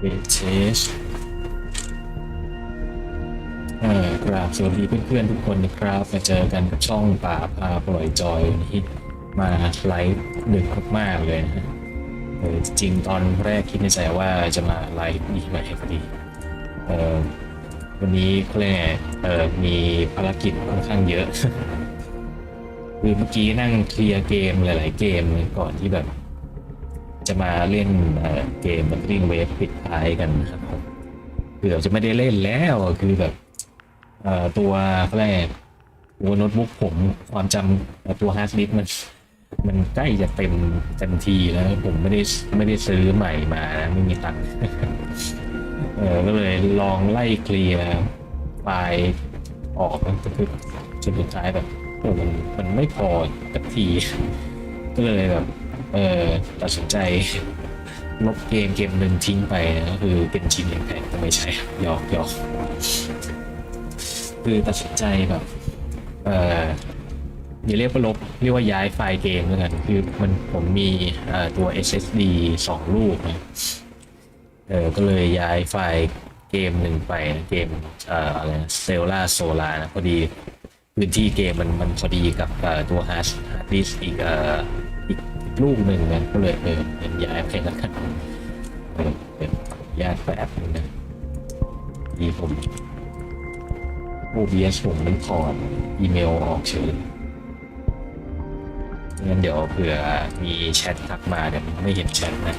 เวทเชสเอ่อกราบสวัสดีเพื่อนๆทุกคนนะครับ มาเจอกันกับช่องป่าพาปล่อยจอยนี้มาไลฟ์ดึกมากๆเลยนะจริงตอนแรกคิดในใจว่าจะมาไลฟ์นี่มาพอดีวันนี้เขาเรียกไงมีภารกิจค่อนข้างเยอะ คือเมื่อกี้นั่งเคลียร์เกมหลาย ๆ เกมก่อนที่แบบ จะมาเล่นเกมบัตริงเวฟปิดท้ายกันนะครับผมคือเราจะไม่ได้เล่นแล้วคือแบบตัวเขาเรียกไงตัวโน้ตบุ๊กผมความจำตัวฮาร์ดดิสก์มันมันใกล้จะเต็มเต็มทีแล้ว ผมไม่ได้ไม่ได้ซื้อใหม่มานะไม่มีตังค์เออก็เลยลองไล่เคลียร์ไฟล์ออกก็คือจนสุดท้ายแบบโอ้มันมันไม่พอสักที ก็เลยแบบ เออตัดสินใจลบเกมเกมหนึ่งทิ้งไปนะก็คือเป็นชินอย่างแท้ก็ไม่ใช่หยอกหยอกคือตัดสินใจแบบเอออย่าเรียกว่าลบเรียกว่าย้ายไฟล์เกมแล้วกันคือมันผมมีตัว SSD สองลูกนะเออก็เลยย้ายไฟล์เกมหนึ่งไปนะเกมเอ่ออะไรเซลล่าโซลานะพอดีพื้นที่เกมมันมันพอดีกับตัวฮาร์ดดิสอีกเอ่ออีกอ ลูกหนึ่งนะก็เลยเออเป็นย้ายไปแล้วกันเออเป็นญาติแป๊บนึงนะดีผม OBS ผมมันถอดอีเมลออกเฉยงั้นเดี๋ยวเผื่อมีแชททักมาเดี๋ยวไม่เห็นแชทนะ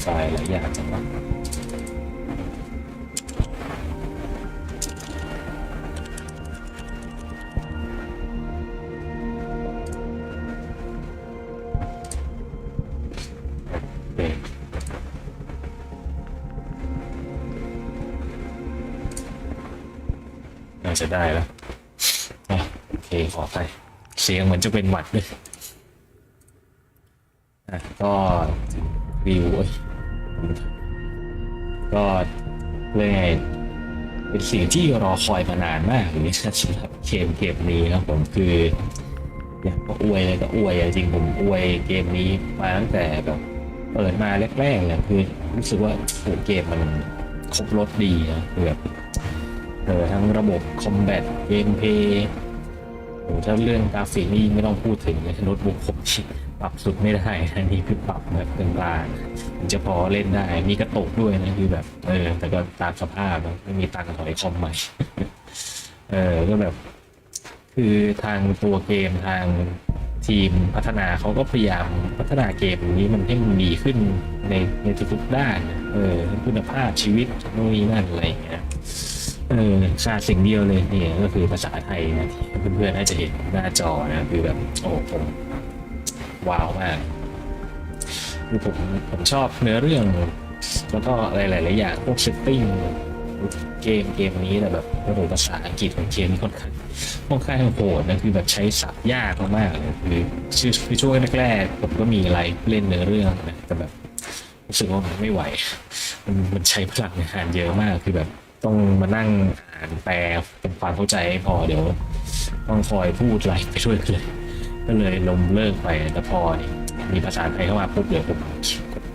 ไฟล์หลายอย่างจังวะโอเคน่าจะได้แล้วโอเคขอไปเสียงเหมือนจะเป็นหวัดด้วยอะก็รีวิวเอ้ย ก็เรื่องไงเป็นสิ่งที่รอคอยมานานมากเลยนะสำหรับเกมเกมนี้นะผมคืออยากก็อวยเลยก็อวยจริงผมอวยเกมนี้มาตั้งแต่แบบเปิดมาแรกๆเลยคือรู้สึกว่าเกมมันครบรถดีนะคือแบบเออทั้งระบบคอมแบทเกมเพย์โหถ้าเรื่องกราฟิกนี่ไม่ต้องพูดถึงเลยโน้ตบุ๊กผม ปรับสุดไม่ได้อันนี้คือปรับแบบกลางๆถึงจะพอเล่นได้ มีกระตุกด้วยนะคือแบบ เออ แต่ก็ตามสภาพไม่มีตังค์ถอยคอมใหม่ เออ ก็แบบ คือทางตัวเกมทางทีมพัฒนาเขาก็พยายามพัฒนาเกมนี้มันให้มันดีขึ้นในในทุกๆด้าน เออคุณภาพชีวิตนู่นนี่นั่นอะไรอย่างเงี้ยเออขาดสิ่งเดียวเลยเนี่ยก็คือภาษาไทยนะที่เพื่อนๆน่าจะเห็นหน้าจอนะคือแบบโอ้ผม ว้าวมากคือผมผมชอบเนื้อเรื่อง แล้วก็อะไรหลายๆอย่างพวกเซตติ้งเกมเกมนี้แต่แบบโอ้โหภาษาอังกฤษของเกมนี่ค่อนข้างค่อนข้างโหดนะคือแบบใช้ศัพท์ยากมากๆเลยคือชื่อคือช่วงแรกๆผมก็มีไลฟ์เล่นเนื้อเรื่องนะแต่แบบรู้สึกว่ามันไม่ไหว มันมันใช้พลังงานเยอะมากคือแบบต้องมานั่งอ่านแปลเป็นความเข้าใจให้พอเดี๋ยว ต้องคอยพูดไลฟ์ไปด้วยเลย ก็เลยลมเลิกไปแต่พอมีภาษาไทยเข้ามาปุ๊บเดี๋ยวผม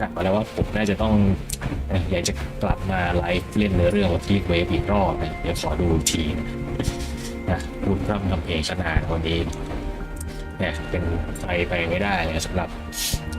กลับมาแล้วว่าผมน่าจะต้องอยากจะกลับมาไลฟ์เล่นเนื้อเรื่องที่เวฟอีกรอบนะเดี๋ยวขอดูทีนะพูดร่ำทำเพลงขนาวันนี้เนี่ยเป็นไฟไปไม่ได้เลยสำหรับ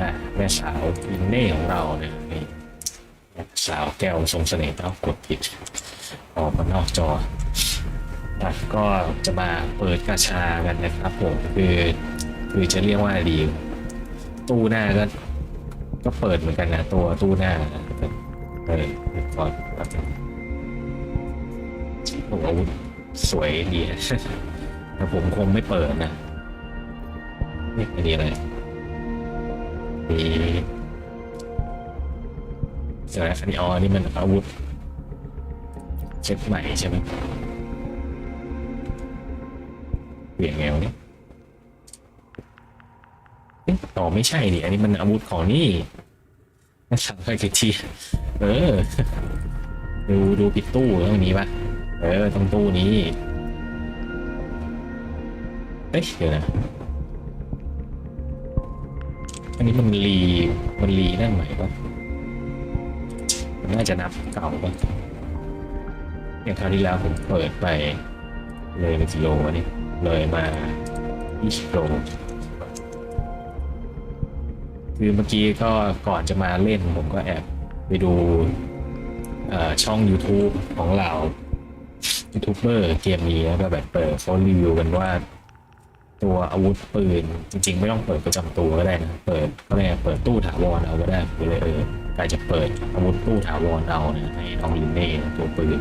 นะแม่สาวอินเน่ของเราเนี่ยสาวแก้วทรงเสน่ห์เต้ากดผิดออกมานอกจอนะก็จะมาเปิดกาชากันนะครับผมคือ คือจะเรียกว่าอะไรดี ตู้หน้าก็ ก็เปิดเหมือนกันนะตัวตู้หน้าเออก่อนครับโอ้โหอาวุธสวยดีแต่ผมคงไม่เปิดนะนี่อันนี้อะไรมีเจอแล้วคันนี้อ๋อนี่มันอาวุธเซตใหม่ใช่ไหมเปลี่ยนไงวนี่ ต่อไม่ใช่ดิอันนี้มันอาวุธของนี่น่าสั่งไปกี่ทีเออ ดูดูปิดตู้ตรงนี้ปะเออตรงตู้นี้เอ้ยเดี๋ยวนะอันนี้มันรีมันรีนั่นใหม่ปะมันน่าจะนับเก่าปะอย่างคราวที่แล้วผมเปิดไปเลยไปกิโลอันนี้เลยมา20โล คือเมื่อกี้ก็ก่อนจะมาเล่นผมก็แอบไปดูช่อง YouTube ของเรายูทูบเบอร์เกมนี้แล้วก็แบบเปิดเขารีวิวกันว่า ตัวอาวุธปืนจริง ๆ ไม่ต้องเปิดประจำตัวก็ได้นะ เปิดก็ได้เปิดตู้ถาวรเอาก็ได้ไปเลยเออกายจะเปิดอาวุธตู้ถาวรเอาเนี่ยให้น้องลินเน่ตัวปืน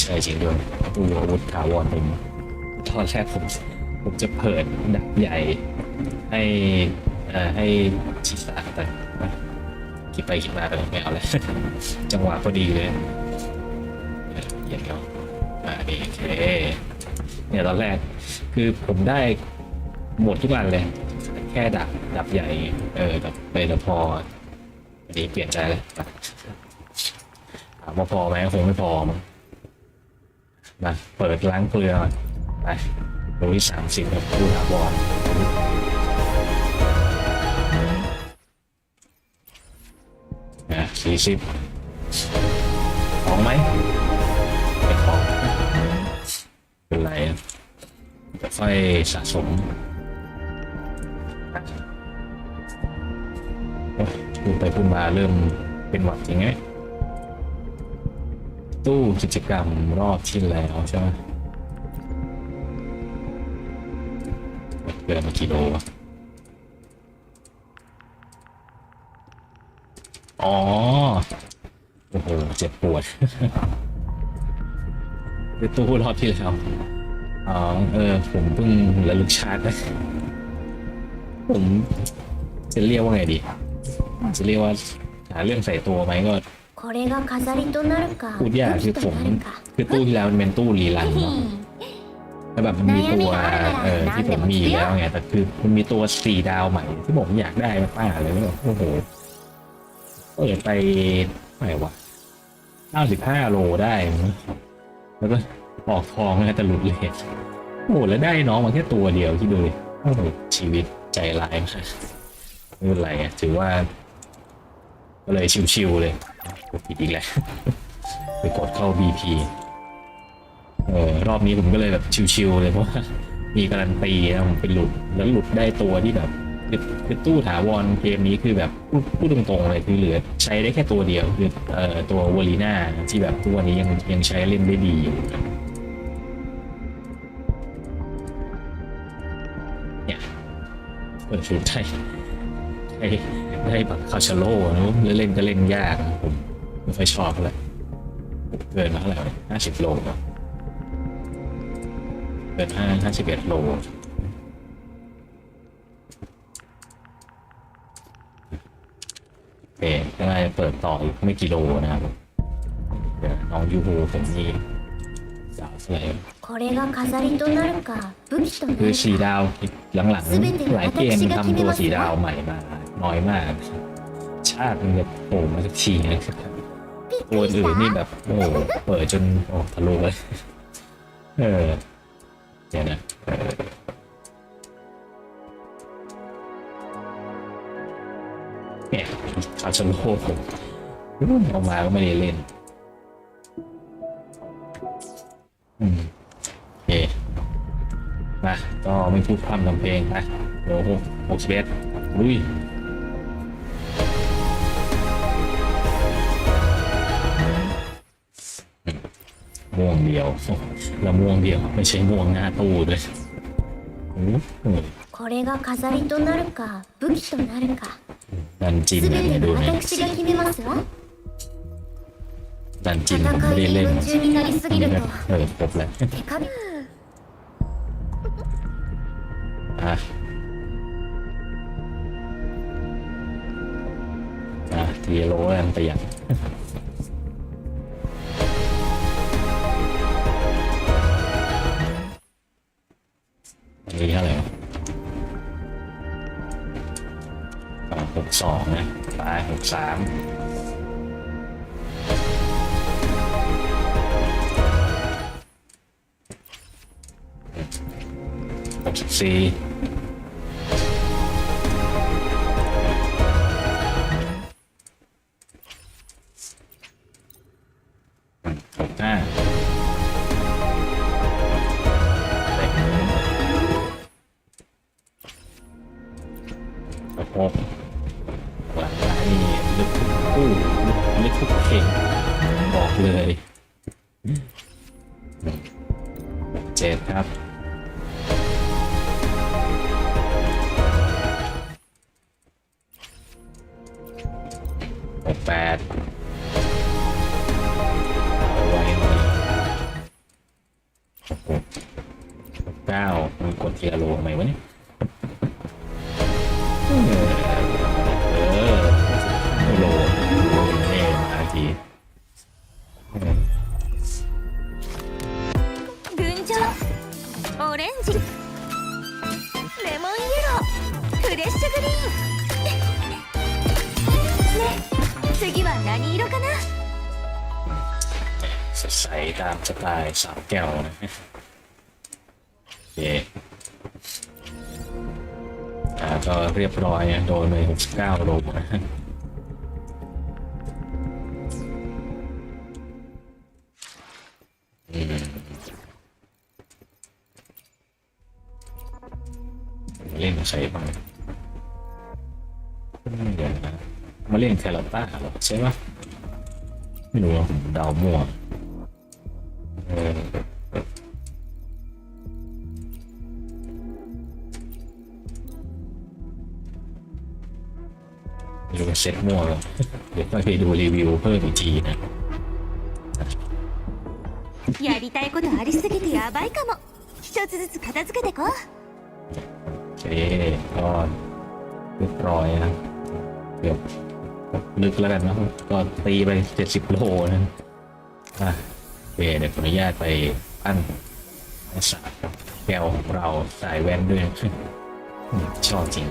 ใช่จริงด้วยตู้อาวุธถาวรเป็นตอนแรกผม ผมจะเปิดดับใหญ่ ให้ให้ชิสาแต่คิดไปคิดมาเออไม่เอาเลยจังหวะพอดีเลยเยวเดี๋ยวอ่านี่โอเคเนี่ยตอนแรกคือผมได้หมดทุกอันเลย แค่ดับดับใหญ่ เออดับไปแล้วพออันนี้เปลี่ยนใจเลยถามว่าพอไหมคงไม่พอมั้งมาเปิดล้างเกลือไป โลที่สามสิบแบบดูถาวรนะสี่สิบของไหมไม่พอเป็นไรจะค่อยสะสมพูดไปพูดมาเริ่มเป็นหวัดจริงไงตู้กิจกรรมรอบที่แล้วใช่ไหม เดินมากี่โลวะอ๋อ โอ้โห เจ็บปวดไปตู้รอบที่แล้วอ๋อ เออ ผมเพิ่งระลึกชาร์จนะผมจะเรียกว่าไงดี จะเรียกว่าหาเรื่องใส่ตัวไหมก็พูดยากคือผมคือตู้ที่แล้วมันเป็นตู้รีลันเนาะ แล้วแบบมันมีตัวเออที่ผมมีอยู่แล้วไงแต่คือมันมีตัวสี่ดาวใหม่ ที่ผมอยากได้มากๆเลยแล้วแบบโอ้โหเปิดไปเท่าไหร่วะเก้าสิบห้าโลได้มั้งแล้วก็ออกทองนะแต่หลุดเลทโอ้โหแล้วได้น้องมาแค่ตัวเดียวที่ดูดิโอ้โหชีวิตใจร้ายมากไม่เป็นไรอะถือว่า ก็เลยชิวๆเลยกดผิดอีกแล้วไปกดเข้า BP เออรอบนี้ผมก็เลยแบบชิวๆเลยเพราะว่ามีการันตีนะผมไปหลุดแล้วหลุดได้ตัวที่แบบคือคือตู้ถาวรเกมนี้คือแบบพูดพูดตรงๆเลยคือเหลือใช้ได้แค่ตัวเดียวคือเอ่อตัววอลีน่าที่แบบทุกวันนี้ยังยังใช้เล่นได้ดีอยู่เนี่ยเปิดชุดได้ได้ได้แบบคาชโร่นะแล้วเล่นก็เล่นยากนะผมไม่ค่อยชอบเลยเกินมาเท่าไหร่ห้าสิบโลเนอะ เกินห้าห้าสิบเอ็ดโลโอเคก็น่าจะเปิดต่ออีกไม่กี่โลนะครับเดี๋ยวน้องยูฮูผมนี่ดาวอะไร これが飾りとなるか武器とな คือ る สี か ดาวหลังๆ หลายเกมทำตัวสีดาวใหม่มา น้อยมาก ชาติมันจะโผล่มาสักทีนะครับ ตัวอื่นนี่แบบ โอ้โหเปิดจนโอ้ทะลุเลย เออ เดี๋ยวนะเออเนี่ยคาชโลผมออกมาก็ไม่ได้เล่น อืมโอเคมาก็ไม่พูดพร่ำทำเพลงนะเดี๋ยวหหกสิบเอ็ดลุย ม่วงเดียว แล้วม่วงเดียว ไม่ใช่ม่วงหน้าตู้ด้วยโอ้โห これが飾りとなるか武器となるか ดันจิน 全 เนี่ย て ดู は เนี่ย 私が決めますわ ดันจินผม 戦 ไม่ い ได้ に เล่น 夢中になりすぎると เออครบแล้ว 手加減 อ่ะ ทีโลแล้วกันประหยัด นนี้เท่าไหร่วะหกสองนะตายหกสามหกสิบสี่หกห้า หกแปดเอาไว้หน่อยหกหกหกเก้ามันกดเทียร์โลทำไมวะเนี่ยเออเออโลโลแน่มาทีเออ 群青オレンジレモンイエローフレッシュグリーンね 次は何色かな สดใสตามสไตล์สาวแก้วนะโอเคอ่าก็เรียบร้อยนะโดนไป69โลนะ อืมเล่นใครบ้างอืมเดี๋ยวนะ ะ มาเล่นแคลาต้าเหรอใช่ปะไม่รู้ว่าผมเดามั่วเออไม่รู้ว่าเซ็ตมั่วหรอเดี๋ยวต้องไปดูรีวิวเพิ่มอีกทีนะ やりたいことありすぎてやばいかも一つずつ片付けてこ โอเคก็เรียบร้อยนะเดี๋ยว นึกแล้วกันเนะก็ตีไปเจ็ดสิบโลนะอะโอเคเดี๋ยวขออนุญาตไปปั้นสาแก้วของเราสายแว่นด้วยชอบจริง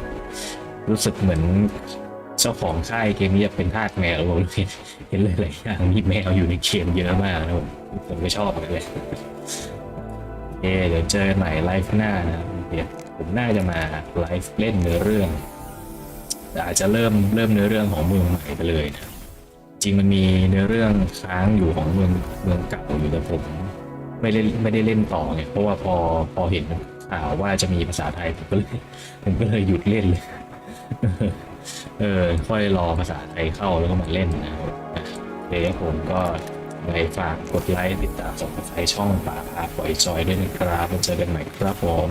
รู้สึกเหมือนเจ้าของค่ายเกมนี้จะเป็นทาสแมวผมเห็นเห็นเลยหลายอย่างมีแมวอยู่ในเกมเยอะมากนะผมผมก็ชอบเลยโอเคเดี๋ยวเจอใหม่ไลฟ์หน้านะเดี๋ยวผมน่าจะมาไลฟ์เล่นเนื้อเรื่อง แต่อาจจะเริ่มเริ่มเนื้อเรื่องของเมืองใหม่ไปเลยนะจริงมันมีเนื้อเรื่องค้างอยู่ของเมืองเมืองเก่าอยู่แต่ผมไม่ได้ไม่ได้เล่นต่อไงเพราะว่าพอพอเห็นข่าวว่าจะมีภาษาไทยผมก็เลยผมก็เลยหยุดเล่นเลยเออค่อยรอภาษาไทยเข้าแล้วก็มาเล่นนะครับเดี๋ยวผมก็ไปฝากกดไลค์ติดตามสมัครช่องป่าพาปล่อยจอยด้วยนะครับแล้วเจอกันใหม่ครับผม